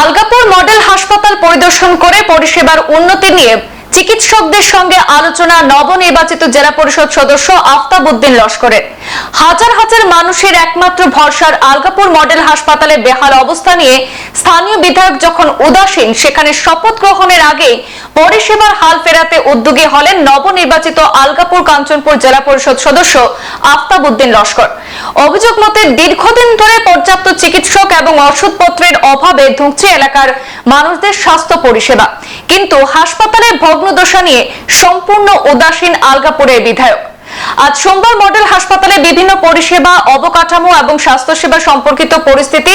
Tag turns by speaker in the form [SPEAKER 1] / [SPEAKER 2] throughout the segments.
[SPEAKER 1] Algapur model হাসপাতাল পরিদর্শন করে পরিষেবার উন্নতি নিয়ে চিকিৎসকদের সঙ্গে আলোচনা নবনির্বাচিত জেলা পরিষদ সদস্য আফতাব উদ্দিন লস্করের। হাজার হাজার মানুষের একমাত্র ভরসার আলগাপুর মডেল হাসপাতালে বেহাল অবস্থা নিয়ে স্থানীয় বিধায়ক যখন উদাসীন, সেখানে শপথ গ্রহণের আগে পরিষেবার হাল ফেরাতে উদ্যোগী হলেন নবনির্বাচিত আলগাপুর কাঞ্চনপুর জেলা পরিষদ সদস্য আফতাব উদ্দিন লস্কর। অভিযোগ মতে, দীর্ঘদিন ধরে পর্যাপ্ত চিকিৎসক এবং ওষুধপত্রের অভাবে ধুঁকছে এলাকার মানুষদের স্বাস্থ্য পরিষেবা। কিন্তু হাসপাতালের ভগ্নদশা নিয়ে সম্পূর্ণ উদাসীন আলগাপুরের বিধায়ক। আজ সোমবার মডেল হাসপাতালে বিভিন্ন পরিষেবা, অবকাঠামো এবং স্বাস্থ্যসেবা সম্পর্কিত পরিস্থিতি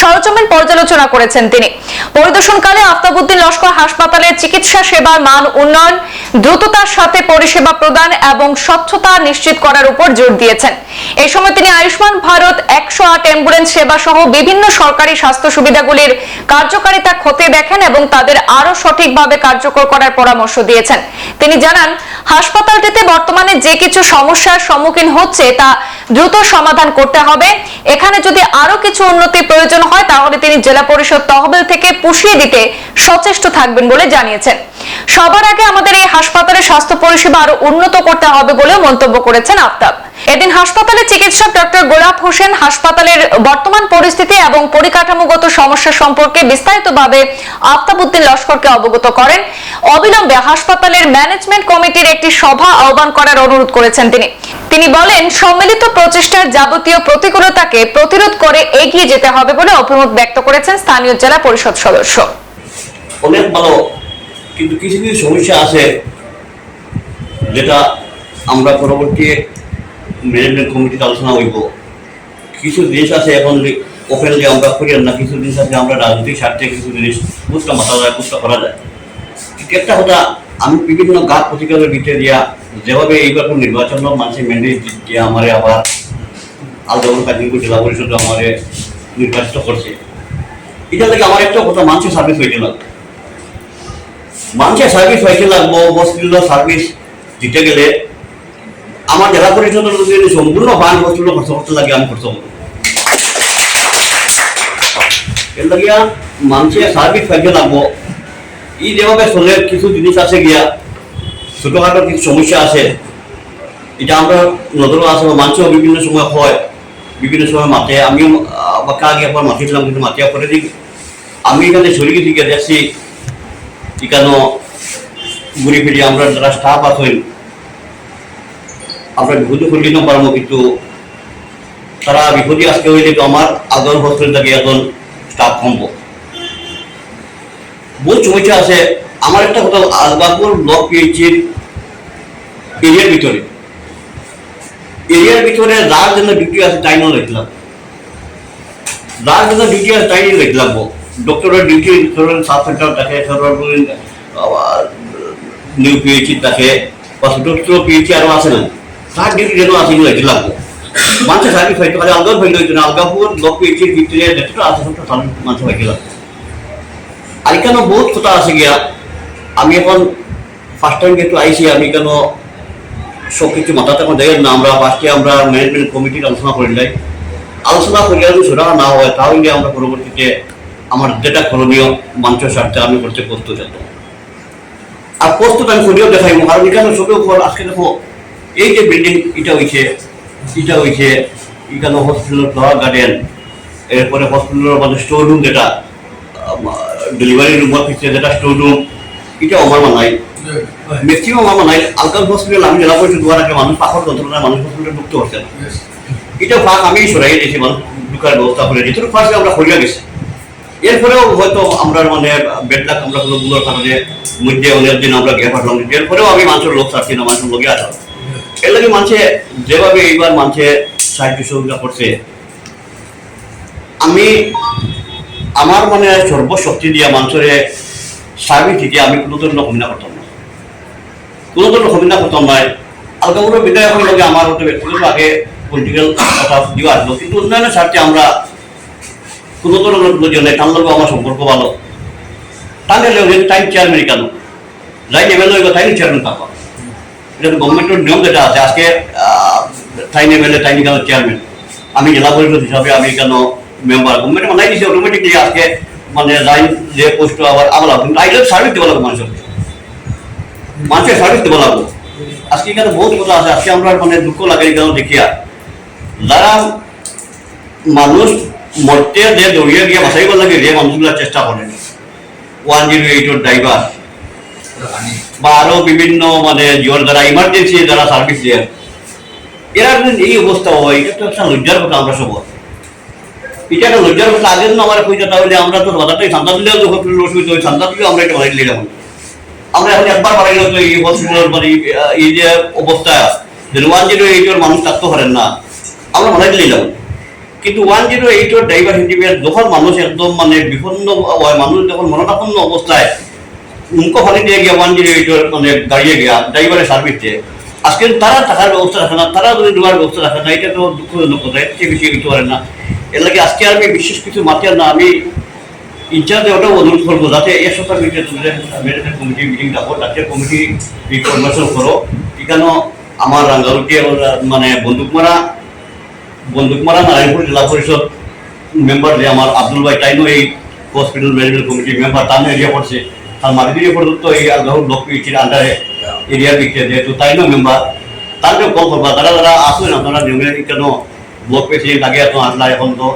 [SPEAKER 1] সরজমিন পর্যালোচনা করেছেন তিনি। পরিদর্শনকালে আফতাবুদ্দিন লস্কর হাসপাতালের চিকিৎসা সেবার মান উন্নয়ন, দ্রুততার সাথে পরিষেবা প্রদান এবং স্বচ্ছতা নিশ্চিত করার উপর জোর দিয়েছেন। এই সময় তিনি আয়ুষ্মান ভারত একশো আট অ্যাম্বুলেন্স সেবা সহ বিভিন্ন সরকারি স্বাস্থ্য সুবিধাগুলির কার্যকারিতা খতিয়ে দেখেন এবং তাদের আরও সঠিকভাবে কার্যকর করার পরামর্শ দিয়েছেন। তিনি জানান, হাসপাতালটিতে বর্তমানে যে কিছু সমস্যার সম্মুখীন হচ্ছে তা দ্রুত সমাধান করতে হবে। এখানে যদি আরও কিছু উন্নতি প্রয়োজন হয়, তাহলে তিনি জেলা পরিষদ তহবিল থেকে পুষিয়ে দিতে সচেষ্ট থাকবেন বলে জানিয়েছেন। সবার আগে আমাদের এই হাসপাতালের স্বাস্থ্য পরিষেবা আরও উন্নত করতে হবে বলেও মন্তব্য করেছেন আফতাব। এদিন হাসপাতালের চিকিৎসক ডক্টর গোলাপ হোসেন হাসপাতালের বর্তমান পরিস্থিতি এবং পরিকাঠামোগত সমস্যা সম্পর্কে বিস্তারিতভাবে আফতাবউদ্দিন লস্করকে অবগত করেন। অবিলম্বে হাসপাতালের ম্যানেজমেন্ট কমিটির একটি সভা আহ্বান করার অনুরোধ করেছেন তিনি। তিনি বলেন, সম্মিলিত প্রচেষ্টার যাবতীয় প্রতিকূলতাকে প্রতিরোধ করে এগিয়ে যেতে হবে বলে অভিমত ব্যক্ত করেছেন স্থানীয় জেলা পরিষদ সদস্য।
[SPEAKER 2] অনেক ভালো কিন্তু কিছু কিছু সমস্যা আছে যেটা আমরা পরবর্তী ম্যানেজমেন্ট কমিটিতে আলোচনা হইব কিছু জিনিস আছে এখন ওপেনলি আমরা করি না, কিছু জিনিস আছে আমরা রাজনৈতিক স্বার্থে কিছু জিনিস বুঝতে মাথা যায় বুঝতে করা যায়। একটা কথা, আমি বিভিন্ন গাছ প্রতিকারের ভিতরে দিয়া যেভাবে এইবার নির্বাচন মানুষের ম্যান্ডেট দিয়ে আমারে আবার আলাদা কাজিমপুর জেলা পরিষদ আমার নির্বাচিত করছে। এটা থেকে আমার একটা কথা, মানুষের সার্ভিস হইতে লাগবে। মানুষের সার্ভিস হইতে লাগবো হসপিটাল সার্ভিস দিতে গেলে আমার জেলা পরিষদের যদি সম্পূর্ণ ফান্ড হসপিটাল খরচ করতে লাগে, আমি খরচ করব। এর লাগিয়া মানুষের সার্ভিস হইতে লাগবো ই যেভাবে চলে, কিছু জিনিস আছে গিয়া, ছোটখাটো কিছু সমস্যা আছে, এটা আমরা নজরও আছে, মানুষও বিভিন্ন সময় হয়, বিভিন্ন সময় মাঠে, আমিও বা কাকে একবার মাতিছিলাম কিন্তু মাতিয়া দিই আমি এখানে শরীর দিকে দেখছি এখানে ঘুরে ফিরে আমরা যারা স্টাফ আছেন, আমরা বিপদে করলি না পারব, কিন্তু তারা বিপদে আজকে হইলে তো আমার আগর হস্টেল থেকে এখন স্টাফ কমবো বহু সমস্যা আছে। আমার একটা কথা, আলবাপুর ব্লক পিএইচির এরিয়ার ভিতরে। এরিয়ার ভিতরে যার জন্য ডিউটি আছে, তাই নয় লিখলাম। যার জন্য ডিউটি আছে, তাই নিয়ে ডক্টরের ডিউটি ধরেন সাব সেন্টার থাকে নিউ পিএইচি থাকে ছোট ছোট পিএইচি আরও আছে না। তার ডিউটি যেন আছে এগুলো লিখলাম মানুষের সার্ভিস হইতে পারে আলগা হইতো না আলগাপুর ব্লক পিএইচির ভিতরে যতটা আছে সবটা সার্ভিস মানুষ হয়েছিলাম আর এখানে বহুত কথা আছে গিয়া। আমি এখন ফার্স্ট টাইম যেহেতু আইসি আমি কেন সব কিছু মাথাতে এখন দেখেন না। আমরা ফার্স্টে আমরা ম্যানেজমেন্ট কমিটির আলোচনা করে যাই আলোচনা করিয়া যদি সেটা না হয়, তাহলে আমরা পরবর্তীতে আমার যেটা করণীয় মানুষের স্বার্থে আমি করতে প্রস্তুত যেত আর প্রস্তুত আমি করিও দেখাইব কারণ এখানে সবের উপর আজকে দেখো এই যে বিল্ডিং এটা হয়েছে এটা হয়েছে এখানে হসপিটাল ফ্লাওয়ার গার্ডেন এরপরে হসপিটালের মধ্যে স্টোর রুম যেটা ডেলিভারি রুম অফিসে যেটা স্টোর রুম এটা আমার মানাই ম্যাক্সিমাম আমার নাই আলকাল হসপিটাল আমি জেলা পরিষদ দুয়ার আগে মানুষ পাখর যন্ত্রণায় মানুষ হসপিটালে ঢুকতে না এটা ফাঁক আমি সরাই দিয়েছি মানুষ ঢুকার ব্যবস্থা করে দিয়েছি। ফার্স্টে আমরা করিয়া গেছি। এরপরেও হয়তো আমরা মানে বেডলাক আমরা কোনো গুলোর কারণে মধ্যে অনেক দিন আমরা গিয়ে পাঠালাম এরপরেও আমি মানুষের লোক ছাড়ছি না মানুষের লোকে আসলাম এর লাগে মানুষে যেভাবে এইবার মানুষে সাহায্য সহযোগিতা করছে, আমি আমার মানে সর্বশক্তি দিয়া মানুষের সার্ভিস দিতে আমি কোনো ধরনের কমিনা করতাম না। কোনো ধরনের কমিনা করতাম না। আলকাপুরের বিধায়কের লগে আমার হতে ব্যক্তিগত আগে পলিটিক্যাল কথা দিও আসলো, কিন্তু উন্নয়নের স্বার্থে আমরা কোনো ধরনের প্রয়োজন নেই তার লগে আমার সম্পর্ক ভালো। তাহলে টাইম চেয়ারম্যান কেন যাই এমএলএ হইব তাই চেয়ারম্যান থাকবা এটা গভর্নমেন্টের নিয়ম যেটা আছে, আজকে টাইম এমএলএ টাইম কেন চেয়ারম্যান আমি জেলা পরিষদ হিসাবে আমি কেন মেম্বার গভর্নমেন্ট বানাই দিয়েছে অটোমেটিকলি আজকে মানে লাইন যে পোস্ট আবার আবার কিন্তু আইলে সার্ভিস দেওয়া লাগবে মানুষের মানুষের সার্ভিস দেওয়া লাগবে। আজকে এখানে বহুত কথা আছে। আজকে আমরা মানে দুঃখ লাগে এখানে দেখিয়া। যারা মানুষ মরতে যে দৌড়িয়ে গিয়ে বাঁচাইব লাগে যে মানুষগুলো চেষ্টা করেন ওয়ান জিরো এইটের ড্রাইভার বা আরও বিভিন্ন মানে জিওর যারা ইমার্জেন্সি যারা সার্ভিস দেয়। এরা এই অবস্থা হয়, এটা তো একটা লজ্জার কথা আমরা সব এটা একটা লজ্জার কথা, আগের জন্য আমার কইতে তাহলে আমরা তো বাজারটাই ঠান্ডা দিলেও হোটেল অসুবিধা হয় ঠান্ডা দিলেও আমরা এটা বাড়াই দিলাম আমরা এখন একবার বাড়াই তো এই হসপিটাল মানে এই যে অবস্থা যে ওয়ান জিরো এইটের মানুষ থাকতে পারেন না। আমরা বাড়াই দিলাম কিন্তু ওয়ান জিরো এইটের ড্রাইভার হিসেবে যখন মানুষ একদম মানে বিপন্ন মানুষ যখন মরণাপন্ন অবস্থায় উনকো ফালি দিয়ে গিয়া ওয়ান জিরো এইটের মানে গাড়িয়ে গিয়া ড্রাইভারের সার্ভিস দিয়ে। আজকে তারা টাকার ব্যবস্থা রাখে না তারা যদি দেওয়ার ব্যবস্থা রাখে না এটা তো দুঃখজনক কথা চেয়ে বেশি কিছু পারেন না। এর লাগে আজকে আমি বিশেষ কিছু মাতিয়ার না, আমি ইনচার্জে ওটাও অনুরোধ করব যাতে এক সপ্তাহ মেডিকেল কমিটি মিটিং ডাকো, তাতে কমিটি ইনফরমেশন করো এখানে আমার রাঙ্গালুটি মানে বন্দুকমারা বন্দুকমারা নারায়ণপুর জেলা পরিষদ মেম্বার যে আমার আব্দুল ভাই তাইনও এই হসপিটাল মেডিকেল কমিটির মেম্বার তার এরিয়া পড়ছে। তার মারিদিকে পর্যন্ত এই আল্লাহ ব্লক পিএইচির আন্ডারে এরিয়া দিচ্ছে যেহেতু তাইনও মেম্বার তাদেরকে কল করবা, তারা যারা আসবেন, আপনারা নিয়মে কেন ব্লক পেয়েছে আগে এত আসলা এখন তো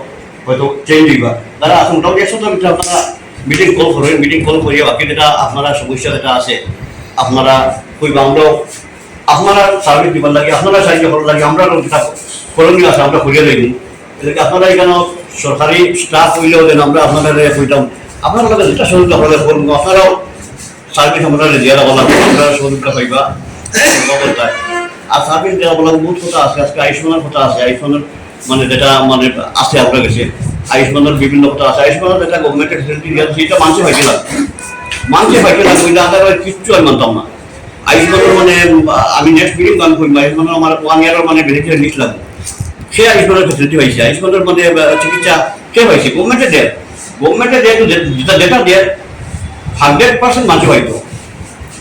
[SPEAKER 2] হয়তো চেঞ্জ হইবা। তারা আসুন, মোটামুটি একশো আপনারা মিটিং কল করবেন মিটিং কল করিয়ে বাকি যেটা আপনারা সমস্যা যেটা আছে, আপনারা কইবা, আমরাও আপনারা সার্ভিস দিবার লাগে, আপনারা সাহায্য করার লাগে আমরা করণীয় আছে আমরা করিয়ে দিই এদিকে আপনারা এখানে সরকারি স্টাফ হইলেও দেন, আমরা আপনারা কইতাম, আপনারা যেটা সহযোগিতা আপনারা করব আপনারাও সার্ভিস আমরা দেওয়া লাগবে আপনারা সহযোগিতা পাইবা। আর সার্ভিস দেওয়া বলা বহুত কথা আছে, আজকে আয়ুষ্মানের কথা আছে, আয়ুষ্মানের মানে যেটা মানে আছে আপনার কাছে, আয়ুষ্মানের বিভিন্ন কথা আছে, আয়ুষ্মানের যেটা গভর্নমেন্টের ফেসিলিটি দিয়ে সেটা মানুষে পাইতে লাগবে। মানুষে পাইতে লাগবে, কিন্তু আদার কিচ্ছু আমি মানতাম না। আয়ুষ্মানের মানে আমি নেক্সট মিটিং গান করব আয়ুষ্মানের আমার ওয়ান ইয়ারের মানে বেনিফিট লিস্ট লাগবে। সে আয়ুষ্মানের ফেসিলিটি হয়েছে? আয়ুষ্মানের মানে আহ, চিকিৎসা কে হয়েছে? গভর্নমেন্টে দেয় গভর্নমেন্টে দেয় যেটা যেটা দেয় হান্ড্রেড পার্সেন্ট মানুষ হয়তো।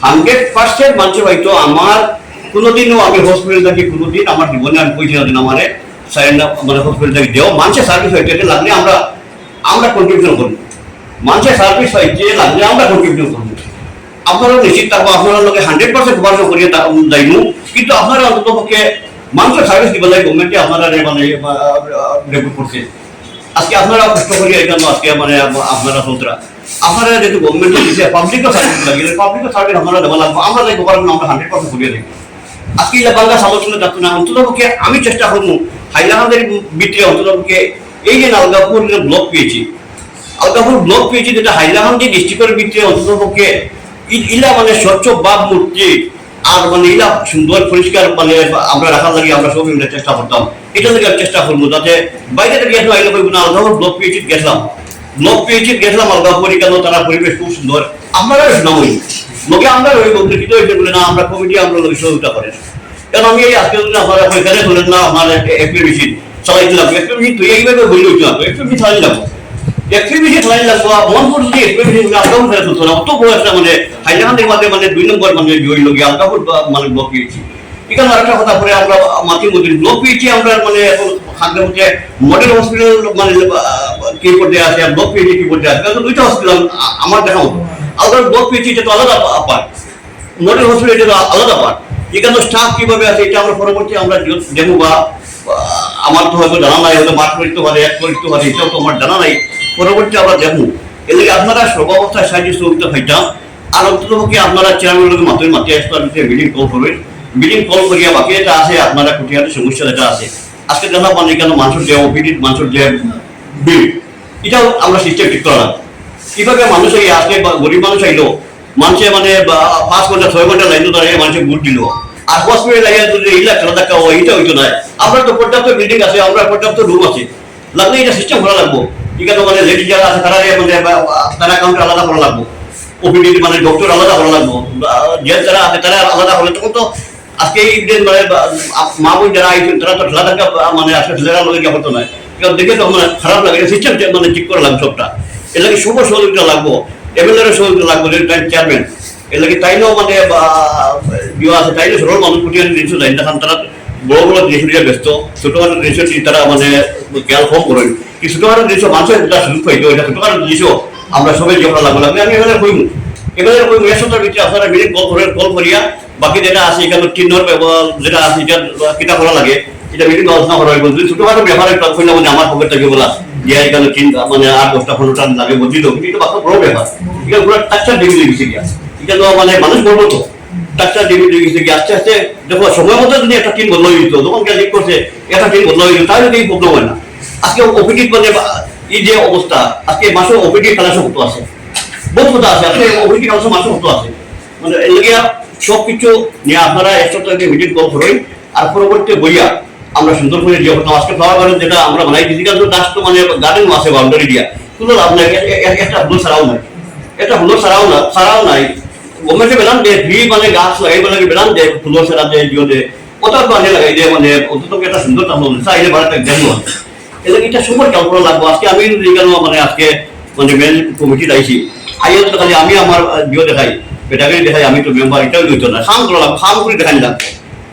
[SPEAKER 2] হান্ড্রেড পার্সেন্ট মানুষ হয়তো আমার কোনোদিনও আমি হসপিটাল থাকি কোনোদিন আমার জীবনে আমি পয়সা দিন আমার। মানে হসপিটাল থাকি দেও মানুষের সার্ভিস হইতে এটা লাগলে আমরা আমরা কন্ট্রিবিউশন করব। মানুষের সার্ভিস হইতে লাগলে আমরা কন্ট্রিবিউশন করব। আপনারা নিশ্চিত থাকব আপনারা লোকে হান্ড্রেড পার্সেন্ট করিয়ে যাইব কিন্তু আপনারা অন্তত পক্ষে মানুষের সার্ভিস দিবে লাগে গভর্নমেন্টে আপনারা মানে রেকর্ড করছে। আজকে আপনারা কষ্ট করি এখানে আজকে মানে আপনারা সন্ত্রা। আপনারা যেহেতু গভর্নমেন্ট দিচ্ছে পাবলিকও সার্ভিস লাগে পাবলিকও সার্ভিস আমরা দেওয়া লাগবে। আমরা যাই গভর্নমেন্ট আমরা হান্ড্রেড পার্সেন্ট করিয়ে দেখি আজকে এটা বাংলা আলোচনা যাচ্ছে না। অন্তত পক্ষে আমি চেষ্টা করব, হাইলাকান্দের ভিতরে অন্তত পক্ষে এই যে আলগাপুর ব্লক পেয়েছি আলগাপুর ব্লক পেয়েছি যেটা হাইলাকান্দি ডিস্ট্রিক্টের ভিতরে অন্তত পক্ষে ইলা মানে স্বচ্ছ বাপ মূর্তি আর মানে ইলা সুন্দর, পরিষ্কার মানে আমরা রাখার লাগে আমরা সব মিলে চেষ্টা করতাম। এটা থেকে চেষ্টা করব যাতে বাইরে থেকে আইলে কইব না আলগাপুর ব্লক পেয়েছি গেছিলাম ব্লক পেয়েছি গেছিলাম আলগাপুরি কেন? তারা পরিবেশ খুব সুন্দর। শোনা হই। লোকে আমরা ওই বন্ধুকিত হয়েছে বলে না, আমরা কমিটি, আমরা লোক সহযোগিতা করেন কারণ আমি এই আজকে যদি আপনারা ওইখানে ধরেন না, আমার এফপি মেশিন। চালাইছিলাম এফপি মেশিন তুই এইভাবে হইল হইছিলাম এফপি মেশিন চালাইলাম মন মানে মানে এখানে আমরা তো স্টাফ কীভাবে আছে, এটা আমরা আমরা বা আমার তো হয়তো জানা নাই, হয়তো মাঠ করতে পারে, এক করতে পারে, এটাও তো আমার জানা নাই। পরবর্তী আমরা দেখব। লাগে আপনারা সর্বাবস্থায় সাহায্য সহযোগিতা পাইতাম আর অন্তত পক্ষে আপনারা চেয়ারম্যান লোকের মাত্রই মাত্রে আসতে মিটিং কল করবেন মিটিং কল করিয়া বাকি এটা আছে, আপনারা কুটিয়াতে সমস্যা যেটা আছে। আজকে জানা পানি কেন মানুষের যে ওপিডি মানুষের যে বিল এটাও আমরা সিস্টেম ঠিক করা। কীভাবে মানুষ এই আজকে গরিব মানুষ আইলো? মানুষে মানে পাঁচ ঘণ্টা, ছয় ঘণ্টা লাইন দাঁড়িয়ে মানুষের ভোট দিল। আর হসপিটাল লাগিয়ে যদি খেলা দেখা হয় এটা হইতো না। আমরা তো পর্যাপ্ত বিল্ডিং আছে, আমরা পর্যাপ্ত রুম আছে। লাগলে এটা সিস্টেম করা লাগবো। এখানে মানে লেডি যারা আছে, তারা মানে বা- বা- তারা কাউন্টার আলাদা করা লাগবো। ওপিডি মানে ডক্টর আলাদা করা লাগবো। যে যারা আছে, তারা আলাদা হলে তখন তো আজকে এই দিন মানে মা বোন যারা আইছেন, তারা তো খেলা দেখা মানে আসলে ছেলেরা লোকের কি হতো না কারণ দেখে তো মানে খারাপ লাগে সিস্টেম মানে ঠিক করা লাগবে সবটা। এর লাগে শুভ সহযোগিতা লাগবো। এমএলএর সহযোগিতা লাগবো, যে চেয়ারম্যান এর লাগে তাইলেও মানে বা- ইয়ে আছে তাইলে সরল মানুষ কুটিয়ে জিনিস দেয়। না তারা বড় বড় জিনিস ব্যস্ত ছোটখাটো জিনিস তারা মানে খেয়াল কম করেন। কি ছোটখাটো জিনিস মানুষের যেটা সুযোগ পাইতো এটা ছোটখাটো জিনিসও আমরা সবাই যখন লাগবো লাগবে আমি এখানে কইমু এখানে কইমু এর সপ্তাহের ভিতরে আপনারা মিনিট কল করে কল করিয়া, বাকি যেটা আছে, এখানে টিনের ব্যবহার যেটা আছে, এটা কিতা করা লাগে? এটা মিটিং আলোচনা করা হইব যদি ছোটখাটো ব্যাপারে একটা কইলে মানে আমার পকেট থেকে বলা ইয়া এখানে চিন্তা মানে আট, দশটা, পনেরোটা লাগে বুঝি তো, কিন্তু বাকি বড় ব্যাপার। এটা পুরো টাকচার ডিগ্রি লেগেছে গিয়া। এটা তো মানে মানুষ বলব তো। টাকচার ডিগ্রি লেগেছে গিয়া, আস্তে আস্তে, দেখো, সময় মতো যদি একটা টিম বদলাই দিত তখন কে লিখ করছে, একটা টিম বদলাই দিত, তাহলে এই প্রবলেম হয় না। আজকে ওপিডি মানে এই যে অবস্থা, আজকে মাসে ওপিডি খেলা সব আছে। বহুত কথা আছে, আজকে ওপিডি খেলা সব মাসে হতো আছে। মানে এলাকা সব কিছু নিয়ে, আপনারা টাকা ভিজিট কল করুন আর পরবর্তী বইয়া আমরা সুন্দর করে দিয়ে করতাম আজকে ফ্লাওয়ার গার্ডেন যেটা আমরা বানাই কারণ গাছ তো মানে গার্ডেন আছে বাউন্ডারি দিয়া। কোনো লাভ নাই একটা ফুল ছাড়াও নাই। এটা ফুলের ছাড়াও না, ছাড়াও নাই। গভর্নমেন্টে বেলান দে ফ্রি মানে গাছ লাগাই বেলাকে বেলান দে ফুলের ছাড়া দে জিও দে ওটা তো আনে লাগাই দে মানে অন্তত একটা সুন্দর তাম চাইলে বাড়াতে দেন এটা এটা সময় কাল করা লাগবো আজকে আমি কেন মানে আজকে মানে মেন কমিটি আইছি আইয়া তো খালি আমি আমার জিও দেখাই। বেটাকে দেখাই, আমি তো মেম্বার এটাও লইতো না। খাম করা লাগবো খাম করে দেখাই লাগবো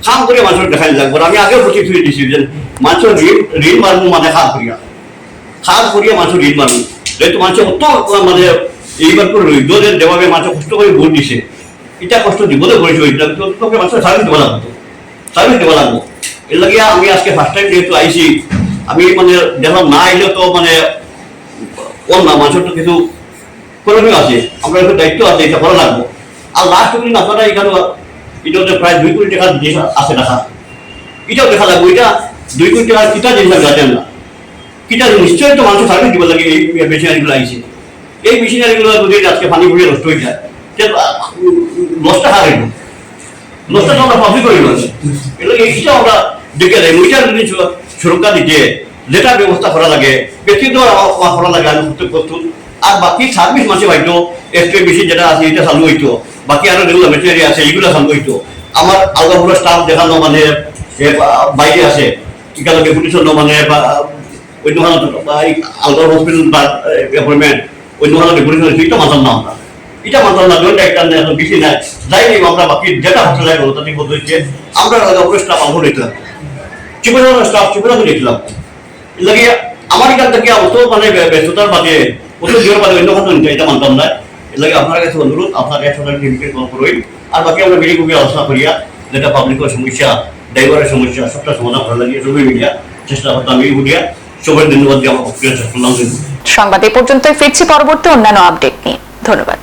[SPEAKER 2] খাম করে মানুষের দেখাই লাগবো আমি আগেও প্রতিশ্রুতি দিছি, যে মানুষের ঋণ ঋণ মারবো মানে খাম করিয়া খাল করিয়া মানুষ ঋণ মারবো যেহেতু মানুষ অত মানে এইবার করে রইল। যে যেভাবে মানুষ কষ্ট করে ভোট দিছে। এটা কষ্ট দিব বলে করেছে ওইটা তোকে মানুষের সার্ভিস দেওয়া লাগতো সার্ভিস দেওয়া লাগবো। এর লাগে আমি আজকে ফার্স্ট টাইম যেহেতু আইছি আমি মানে দেখলাম না আইলেও তো মানে ওর না, মানুষের তো কিছু করণীয় আছে আমরা একটু দায়িত্ব আছে, এটা করা লাগবো। আর লাস্ট দিন আপনারা এখানে, এটাতে প্রায় দুই কোটি টাকার জিনিস আছে দেখা এটাও দেখা লাগবে, এটা দুই কোটি টাকার কিতা জিনিস জানেন না। কিটা নিশ্চয়ই তো মানুষ সার্ভিস দিব লাগে এই মেশিনারিগুলো আইছে। এই মেশিনারিগুলো যদি আজকে পানি ভরিয়ে নষ্ট হয়ে যায় লসটা হার হইব। তো আমরা পাবলিক করি এগুলো এইটা আমরা দেখে দেয় ওইটা সুরক্ষা দিতে যেটা ব্যবস্থা করা লাগে ব্যক্তিগত আমার করা লাগে আমি প্রত্যেক প্রস্তুত। আর বাকি সার্ভিস মাসে হয়তো এসপি মেশিন যেটা আছে এটা চালু হইতো। বাকি আরও যেগুলো মেশিনারি আছে এগুলো চালু হইতো। আমার আলাদা পুরো স্টাফ দেখানো মানে বাইরে আছে এখানে পুলিশের মানে অন্য আলাদা হসপিটাল বা অ্যাপয়েন্টমেন্ট অন্য কোনো ডেপুটেশন এটা মাতাম না আমরা। এটা মাতাম না দুইটা একটা নেই, বেশি যাই নিব আমরা বাকি যেটা হোটেলে গেল তাতে হচ্ছে আমরা অপরে স্টাফ আলবো নিতাম চিপড়া স্টাফ লাগে আমার এখান থেকে অত মানে ব্যস্ততার মাঝে অত বাদে অন্য এটা মানতাম না লাগে আপনার কাছে অনুরোধ আপনার টিমকে কল আর বাকি আমরা আলোচনা করিয়া যেটা পাবলিকের সমস্যা ড্রাইভারের সমস্যা, সবটা সমাধান করা সবই মিলিয়া চেষ্টা করতাম সবাই ধন্যবাদ দিয়ে আমার
[SPEAKER 1] সংবাদ এ পর্যন্তই, ফিরছি পরবর্তী অন্যান্য আপডেট নিয়ে। ধন্যবাদ।